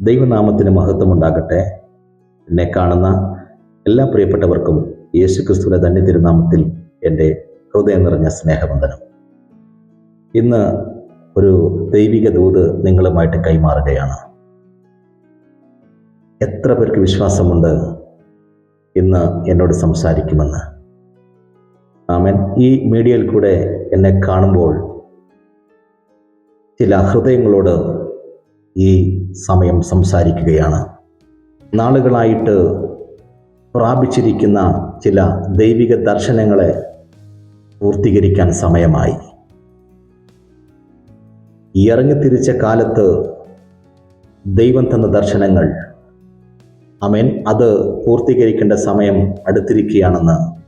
ദൈവനാമത്തിന് മഹത്വം ഉണ്ടാകട്ടെ എന്നെ കാണുന്ന എല്ലാ പ്രിയപ്പെട്ടവർക്കും യേശു ക്രിസ്തുവിന്റെ ധന്യ തിരുനാമത്തിൽ എന്റെ ഹൃദയം നിറഞ്ഞ സ്നേഹവന്ദനം. ഇന്ന് ഒരു ദൈവിക ദൂത് നിങ്ങളുമായിട്ട് കൈമാറുകയാണ്. എത്ര പേർക്ക് വിശ്വാസമുണ്ട് ഇന്ന് എന്നോട് സംസാരിക്കുമെന്ന്. ആമൻ. ഈ മീഡിയയിൽ കൂടെ എന്നെ കാണുമ്പോൾ ചില ഹൃദയങ്ങളോട് ഈ സമയം സംസാരിക്കുകയാണ്. നാളുകളായിട്ട് പ്രാപിച്ചിരിക്കുന്ന ചില ദൈവിക ദർശനങ്ങളെ പൂർത്തീകരിക്കാൻ സമയമായി. ഇറങ്ങിത്തിരിച്ച കാലത്ത് ദൈവം തന്ന ദർശനങ്ങൾ അമേൻ അത് പൂർത്തീകരിക്കേണ്ട സമയം അടുത്തിരിക്കുകയാണെന്ന്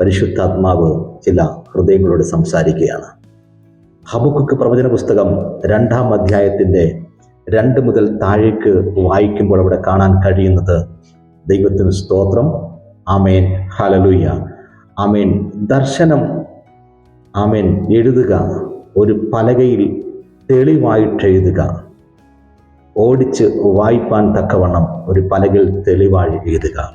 പരിശുദ്ധാത്മാവ് ചില ഹൃദയങ്ങളോട് സംസാരിക്കുകയാണ്. ഹബുക്കുക്ക് പ്രവചന പുസ്തകം രണ്ടാം അധ്യായത്തിന്റെ രണ്ട് മുതൽ താഴേക്ക് വായിക്കുമ്പോൾ അവിടെ കാണാൻ കഴിയുന്നത് ദൈവത്തിന് സ്തോത്രം. ആമേൻ. ഹലലുയ്യ ആമേൻ. ദർശനം. ആമേൻ. എഴുതുക. ഒരു പലകയിൽ തെളിവായിട്ട് എഴുതുക. ഓടിച്ച് വായിപ്പാൻ തക്കവണ്ണം ഒരു പലകിൽ തെളിവായി എഴുതുക.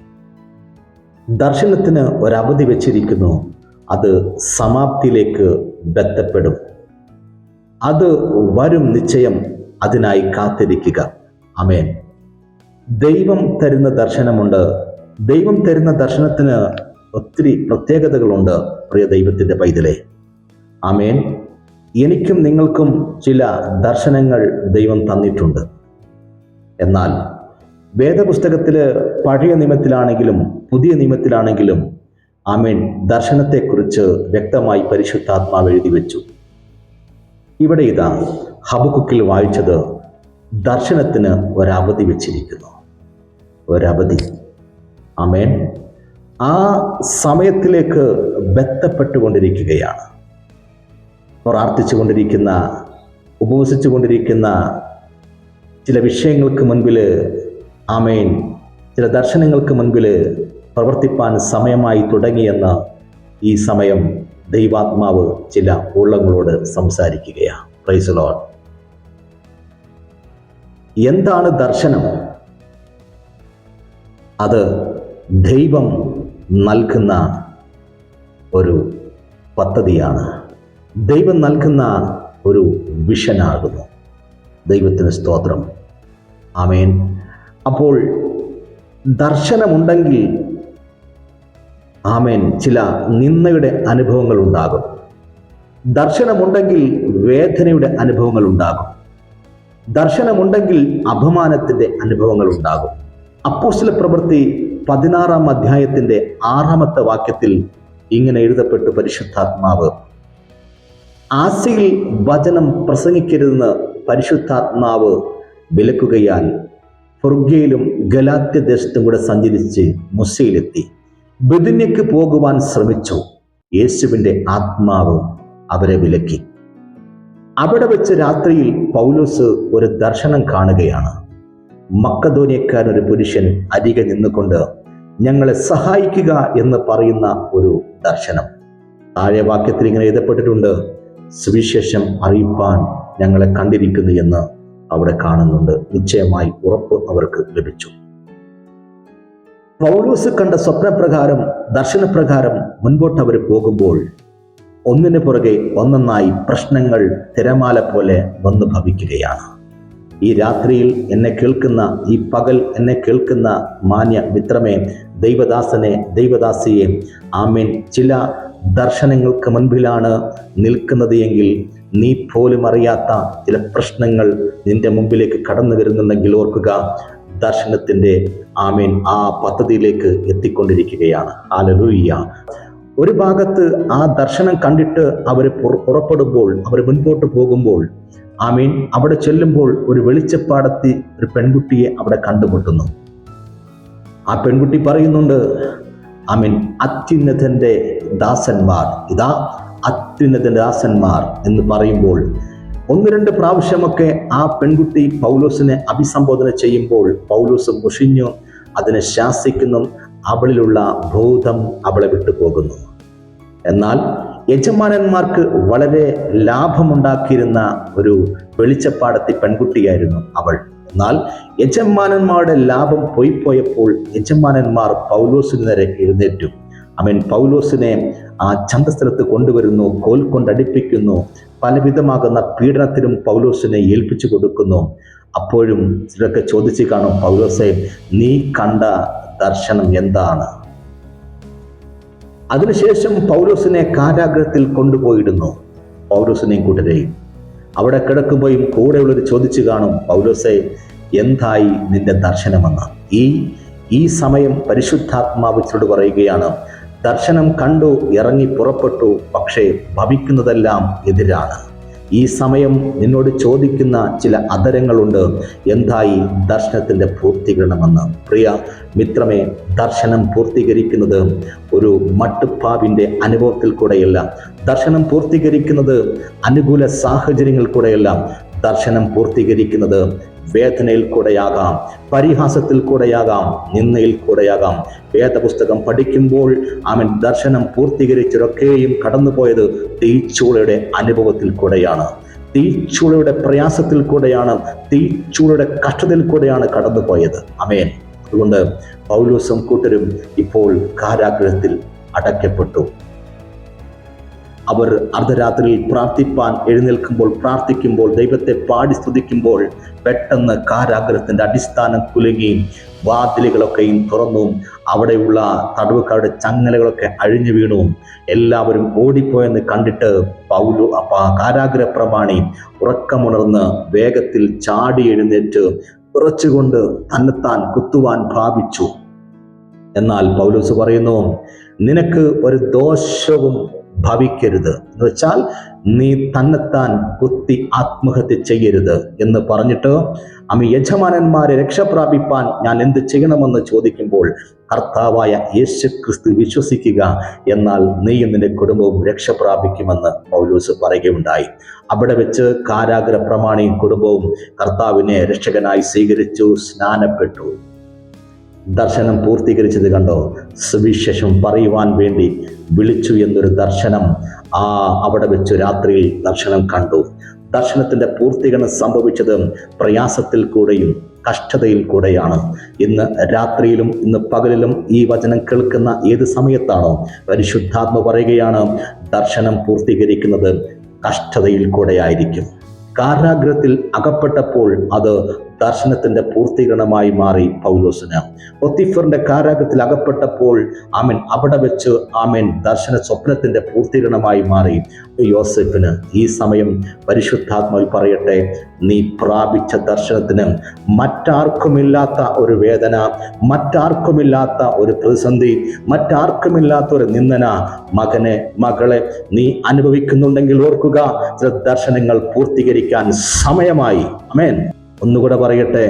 ദർശനത്തിന് ഒരവധി വെച്ചിരിക്കുന്നു. അത് സമാപ്തിയിലേക്ക് ബന്ധപ്പെടും. അത് വരും നിശ്ചയം അതിനായി കാത്തിരിക്കുക. അമേൻ ദൈവം തരുന്ന ദർശനമുണ്ട്. ദൈവം തരുന്ന ദർശനത്തിന് ഒത്തിരി പ്രത്യേകതകളുണ്ട് പ്രിയ ദൈവത്തിന്റെ പൈതലെ. അമേൻ എനിക്കും നിങ്ങൾക്കും ചില ദർശനങ്ങൾ ദൈവം തന്നിട്ടുണ്ട്. എന്നാൽ വേദപുസ്തകത്തിൽ പഴയ നിയമത്തിലാണെങ്കിലും പുതിയ നിയമത്തിലാണെങ്കിലും ആമേൻ ദർശനത്തെക്കുറിച്ച് വ്യക്തമായി പരിശുദ്ധാത്മാവ് എഴുതി വെച്ചു. ഇവിടെ ഇതാ ഹബക്കുക്കിൽ വായിച്ചത് ദർശനത്തിന് ഒരവധി വെച്ചിരിക്കുന്നു. ഒരവധി. അമേൻ ആ സമയത്തിലേക്ക് ബന്ധപ്പെട്ടുകൊണ്ടിരിക്കുകയാണ്. പ്രാർത്ഥിച്ചുകൊണ്ടിരിക്കുന്ന ഉപവസിച്ചുകൊണ്ടിരിക്കുന്ന ചില വിഷയങ്ങൾക്ക് മുൻപിൽ അമേൻ ചില ദർശനങ്ങൾക്ക് മുൻപിൽ പ്രവർത്തിപ്പാൻ സമയമായി തുടങ്ങിയെന്ന് ഈ സമയം ദൈവാത്മാവ് ചില ഉള്ളങ്ങളോട് സംസാരിക്കുകയാണ്. പ്രൈസ് ലോഡ് എന്താണ് ദർശനം? അത് ദൈവം നൽകുന്ന ഒരു പദ്ധതിയാണ്. ദൈവം നൽകുന്ന ഒരു വിഷനാകുന്നു. ദൈവത്തിന് സ്തോത്രം. ആമേൻ. അപ്പോൾ ദർശനമുണ്ടെങ്കിൽ ആമേൻ ചില നിന്ദയുടെ അനുഭവങ്ങൾ ഉണ്ടാകും ദർശനമുണ്ടെങ്കിൽ വേദനയുടെ അനുഭവങ്ങൾ ഉണ്ടാകും ദർശനമുണ്ടെങ്കിൽ അപമാനത്തിന്റെ അനുഭവങ്ങൾ ഉണ്ടാകും അപ്പോസ്ല പ്രവൃത്തി പതിനാറാം അധ്യായത്തിന്റെ ആറാമത്തെ വാക്യത്തിൽ ഇങ്ങനെ എഴുതപ്പെട്ടു പരിശുദ്ധാത്മാവ്. ആസിയിൽ വചനം പ്രസംഗിക്കരുതെന്ന് പരിശുദ്ധാത്മാവ് വിലക്കുകയാൽ ഫുർഗയിലും ഗലാത്യ ദേശത്തും കൂടെ സഞ്ചരിച്ച് മുസയിലെത്തി ബദിന്യക്ക് പോകുവാൻ ശ്രമിച്ചു. യേശുവിന്റെ ആത്മാവ് അവരെ വിലക്കി. അവിടെ വെച്ച് രാത്രിയിൽ പൗലോസ് ഒരു ദർശനം കാണുകയാണ്. മക്കധോനിയക്കാരൻ ഒരു പുരുഷൻ അരികെ നിന്നുകൊണ്ട് ഞങ്ങളെ സഹായിക്കുക എന്ന് പറയുന്ന ഒരു ദർശനം. താഴെ വാക്യത്തിൽ ഇങ്ങനെ എഴുതപ്പെട്ടിട്ടുണ്ട് സുവിശേഷം അറിയിപ്പാൻ ഞങ്ങളെ കണ്ടിരിക്കുന്നു എന്ന് അവിടെ കാണുന്നുണ്ട്. നിശ്ചയമായി ഉറപ്പ് അവർക്ക് ലഭിച്ചു. പൗലോസ് കണ്ട സ്വപ്നപ്രകാരം ദർശനപ്രകാരം മുൻപോട്ട് അവർ പോകുമ്പോൾ ഒന്നിനു പുറകെ ഒന്നൊന്നായി പ്രശ്നങ്ങൾ തിരമാല പോലെ വന്നു ഭവിക്കുകയാണ്. ഈ രാത്രിയിൽ എന്നെ കേൾക്കുന്ന ഈ പകൽ എന്നെ കേൾക്കുന്ന മാന്യ മിത്രമേ ദൈവദാസനെ ദൈവദാസിയെ ആമേൻ. ചില ദർശനങ്ങൾക്ക് മുൻപിലാണ് നിൽക്കുന്നത് എങ്കിൽ നീ പോലും അറിയാത്ത ചില പ്രശ്നങ്ങൾ നിന്റെ മുമ്പിലേക്ക് കടന്നു വരുന്നുണ്ടെങ്കിൽ ഓർക്കുക ദർശനത്തിന്റെ ആമേൻ ആ പദ്ധതിയിലേക്ക് എത്തിക്കൊണ്ടിരിക്കുകയാണ്. ആലലൂയ്യ ഒരു ഭാഗത്ത് ആ ദർശനം കണ്ടിട്ട് അവർ പുറപ്പെടുമ്പോൾ അവർ മുൻപോട്ട് പോകുമ്പോൾ ആമീൻ അവിടെ ചെല്ലുമ്പോൾ ഒരു വെളിച്ചപ്പാടത്തി ഒരു പെൺകുട്ടിയെ അവിടെ കണ്ടുമുട്ടുന്നു. ആ പെൺകുട്ടി പറയുന്നുണ്ട് ആമീൻ അത്യുന്നതന്റെ ദാസന്മാർ ഇതാ അത്യുന്നതന്റെ ദാസന്മാർ എന്ന് പറയുമ്പോൾ ഒന്ന് രണ്ട് പ്രാവശ്യമൊക്കെ ആ പെൺകുട്ടി പൗലോസിനെ അഭിസംബോധന ചെയ്യുമ്പോൾ പൗലോസ് മുഷിഞ്ഞു അതിനെ ശാസിക്കുന്നു അവളിലുള്ള ഭൂതം അവളെ വിട്ടുപോകുന്നു. എന്നാൽ യജമാനന്മാർക്ക് വളരെ ലാഭമുണ്ടാക്കിയിരുന്ന ഒരു വെളിച്ചപ്പാടത്തി പെൺകുട്ടിയായിരുന്നു അവൾ. എന്നാൽ യജമാനന്മാരുടെ ലാഭം പോയിപ്പോയപ്പോൾ യജമാനന്മാർ പൗലോസിന് നേരെ എഴുന്നേറ്റു. അവൻ പൗലോസിനെ ആ ചന്തസ്ഥലത്ത് കൊണ്ടുവരുന്നു കോൽ കൊണ്ടടിപ്പിക്കുന്നു പലവിധമാകുന്ന പീഡനത്തിനും പൗലോസിനെ ഏൽപ്പിച്ചു കൊടുക്കുന്നു. അപ്പോഴും ചിലരൊക്കെ ചോദിച്ചു കാണും പൗലോസെ നീ കണ്ട ദർശനം എന്താണ്? അതിനുശേഷം പൗലോസിനെ കാരാഗ്രഹത്തിൽ കൊണ്ടുപോയിടുന്നു. പൗലോസിനെയും കൂട്ടരെയും. അവിടെ കിടക്കുമ്പോഴും കൂടെയുള്ളവർ ചോദിച്ചു കാണും പൗലോസെ എന്തായി നിന്റെ ദർശനമെന്ന്? ഈ ഈ സമയം പരിശുദ്ധാത്മാവിച്ചോട് പറയുകയാണ് ദർശനം കണ്ടു ഇറങ്ങി പുറപ്പെട്ടു പക്ഷേ ഭവിക്കുന്നതെല്ലാം എതിരാണ്. ഈ സമയം നിന്നോട് ചോദിക്കുന്ന ചില അതരങ്ങളുണ്ട്. എന്തായി ദർശനത്തിന്റെ പൂർത്തീകരണമെന്ന്? പ്രിയ മിത്രമേ ദർശനം പൂർത്തീകരിക്കുന്നത് ഒരു മട്ടുപ്പാവിന്റെ അനുഭവത്തിൽ കൂടെയല്ല. ദർശനം പൂർത്തീകരിക്കുന്നത് അനുകൂല സാഹചര്യങ്ങൾ കൂടെയല്ല. ദർശനം പൂർത്തീകരിക്കുന്നത് വേദനയിൽ കൂടെയാകാം പരിഹാസത്തിൽ കൂടെയാകാം നിന്നയിൽ കൂടെയാകാം. വേദപുസ്തകം പഠിക്കുമ്പോൾ അവൻ ദർശനം പൂർത്തീകരിച്ചതൊക്കെയും കടന്നുപോയത് തീച്ചൂളയുടെ അനുഭവത്തിൽ കൂടെയാണ്. തീച്ചൂളയുടെ പ്രയാസത്തിൽ കൂടെയാണ് തീച്ചൂളയുടെ കഷ്ടതയിൽ കൂടെയാണ് കടന്നുപോയത്. അമേൻ അതുകൊണ്ട് പൗലോസും കൂട്ടരും ഇപ്പോൾ കാരാഗ്രഹത്തിൽ അടയ്ക്കപ്പെട്ടു. അവർ അർദ്ധരാത്രിയിൽ പ്രാർത്ഥിപ്പാൻ എഴുന്നേൽക്കുമ്പോൾ പ്രാർത്ഥിക്കുമ്പോൾ ദൈവത്തെ പാടി സ്തുതിക്കുമ്പോൾ പെട്ടെന്ന് കാരാഗ്രഹത്തിന്റെ അടിസ്ഥാനം കുലുങ്ങിയും വാതിലുകളൊക്കെയും തുറന്നു. അവിടെയുള്ള തടവുകാരുടെ ചങ്ങലകളൊക്കെ അഴിഞ്ഞു വീണു. എല്ലാവരും ഓടിപ്പോയെന്ന് കണ്ടിട്ട് പൗലു കാരാഗ്രഹ പ്രമാണി ഉറക്കമുണർന്ന് വേഗത്തിൽ ചാടി എഴുന്നേറ്റ് ഉറച്ചുകൊണ്ട് തന്നെത്താൻ കുത്തുവാൻ ഭാവിച്ചു. എന്നാൽ പൗലോസ് പറയുന്നു നിനക്ക് ഒരു ദോഷവും ഭവിക്കരുത്. എന്ന് വെച്ചാൽ നീ തന്നെത്താൻ കുത്തി ആത്മഹത്യ ചെയ്യരുത് എന്ന് പറഞ്ഞിട്ട് അമ്മ യജമാനന്മാരെ രക്ഷപ്രാപിപ്പാൻ ഞാൻ എന്ത് ചെയ്യണമെന്ന് ചോദിക്കുമ്പോൾ കർത്താവായ യേശു ക്രിസ്തു വിശ്വസിക്കുക എന്നാൽ നീയും നിന്റെ കുടുംബവും രക്ഷപ്രാപിക്കുമെന്ന് പൗലൂസ് പറയുകയുണ്ടായി. അവിടെ വെച്ച് കാരാഗ്ര പ്രമാണിയും കുടുംബവും കർത്താവിനെ രക്ഷകനായി സ്വീകരിച്ചു സ്നാനപ്പെട്ടു. ദർശനം പൂർത്തീകരിച്ചത് കണ്ടോ? സുവിശേഷം പറയുവാൻ വേണ്ടി വിളിച്ചു എന്നൊരു ദർശനം ആ അവിടെ വെച്ച് രാത്രിയിൽ ദർശനം കണ്ടു. ദർശനത്തിന്റെ പൂർത്തീകരണം സംഭവിച്ചത് പ്രയാസത്തിൽ കൂടെയും കഷ്ടതയിൽ കൂടെയാണ്. ഇന്ന് രാത്രിയിലും ഇന്ന് പകലിലും ഈ വചനം കേൾക്കുന്ന ഏത് സമയത്താണോ പരിശുദ്ധാത്മ പറയുകയാണ് ദർശനം പൂർത്തീകരിക്കുന്നത് കഷ്ടതയിൽ കൂടെയായിരിക്കും. കാരാഗ്രഹത്തിൽ അകപ്പെട്ടപ്പോൾ അത് ദർശനത്തിന്റെ പൂർത്തീകരണമായി മാറി പൗലോസിന്. ഒത്തിഫറിന്റെ കാരാഗ്രഹത്തിൽ അകപ്പെട്ടപ്പോൾ ആമൻ അവിടെ വെച്ച് ആമൻ ദർശന സ്വപ്നത്തിന്റെ പൂർത്തീകരണമായി മാറി. യോസഫിന് ഈ സമയം പരിശുദ്ധാത്മാവിൽ പറയട്ടെ നീ പ്രാപിച്ച ദർശനത്തിന് മറ്റാർക്കുമില്ലാത്ത ഒരു വേദന മറ്റാർക്കുമില്ലാത്ത ഒരു പ്രതിസന്ധി മറ്റാർക്കുമില്ലാത്ത ഒരു നിന്ദന മകനെ മകളെ നീ അനുഭവിക്കുന്നുണ്ടെങ്കിൽ ഓർക്കുക ദർശനങ്ങൾ പൂർത്തീകരിക്കാൻ സമയമായി. അമേൻ ഒന്നുകൂടെ പറയട്ടെ.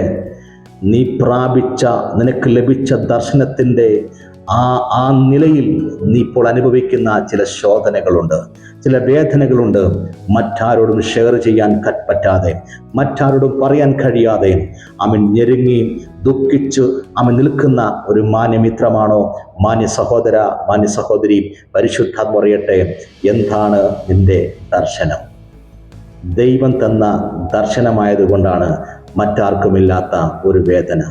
നീ പ്രാപിച്ച നിനക്ക് ലഭിച്ച ദർശനത്തിന്റെ ആ ആ നിലയിൽ നീ ഇപ്പോൾ അനുഭവിക്കുന്ന ചില ശോധനകളുണ്ട് ചില വേദനകളുണ്ട്. മറ്റാരോടും ഷെയർ ചെയ്യാൻ പറ്റാതെ മറ്റാരോടും പറയാൻ കഴിയാതെ അവൻ ഞെരുങ്ങി ദുഃഖിച്ചു അവൻ നിൽക്കുന്ന ഒരു മാന്യമിത്രമാണോ മാന്യ സഹോദര മാന്യ സഹോദരി പരിശുദ്ധ പറയട്ടെ എന്താണ് നിന്റെ ദർശനം? ദൈവം തന്ന ദർശനമായതുകൊണ്ടാണ് മറ്റാർക്കുമില്ലാത്ത ഒരു വേദന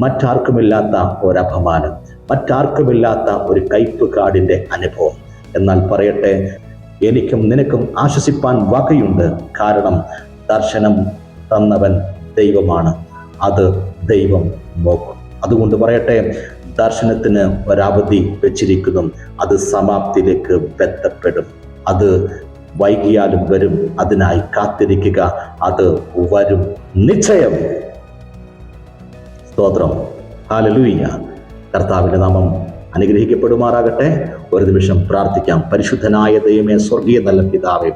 മറ്റാർക്കുമില്ലാത്ത ഒരു അപമാനം മറ്റാർക്കുമില്ലാത്ത ഒരു കയ്പ് കാടിന്റെ അനുഭവം. എന്നാൽ പറയട്ടെ എനിക്കും നിനക്കും ആശ്വസിപ്പാൻ വകയുണ്ട്. കാരണം ദർശനം തന്നവൻ ദൈവമാണ്. അത് ദൈവം നോക്കും. അതുകൊണ്ട് പറയട്ടെ ദർശനത്തിന് ഒരവധി വെച്ചിരിക്കുന്നു. അത് സമാപ്തിയിലേക്ക് ബന്ധപ്പെടും അത് വൈകിയാലും വരും. അതിനായി കാത്തിരിക്കുക. അത് വരും. നിശ്ചയം. സ്തോത്രം. ഹാലലൂയ്യ കർത്താവിന്റെ നാമം അനുഗ്രഹിക്കപ്പെടുമാറാകട്ടെ. ഒരു നിമിഷം പ്രാർത്ഥിക്കാം. പരിശുദ്ധനായ ദൈവമേ സ്വർഗീയ നല്ല പിതാവേ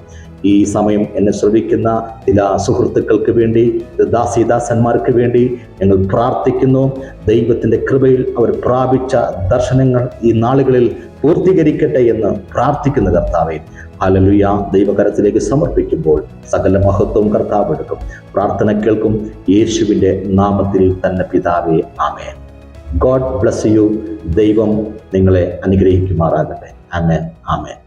ഈ സമയം എന്നെ ശ്രവിക്കുന്ന ചില സുഹൃത്തുക്കൾക്ക് വേണ്ടി ദാസീദാസന്മാർക്ക് വേണ്ടി ഞങ്ങൾ പ്രാർത്ഥിക്കുന്നു. ദൈവത്തിന്റെ കൃപയിൽ അവർ പ്രാപിച്ച ദർശനങ്ങൾ ഈ നാളുകളിൽ പൂർത്തീകരിക്കട്ടെ എന്ന് പ്രാർത്ഥിക്കുന്ന കർത്താവെ അലലുയ ദൈവകരത്തിലേക്ക് സമർപ്പിക്കുമ്പോൾ സകല മഹത്വവും കർത്താവ് എടുക്കും. പ്രാർത്ഥന കേൾക്കും യേശുവിന്റെ നാമത്തിൽ തന്നെ പിതാവേ ആമേൻ. God bless you. ദൈവം നിങ്ങളെ അനുഗ്രഹിക്കുമാറാകട്ടെ. ആമേൻ ആമേൻ.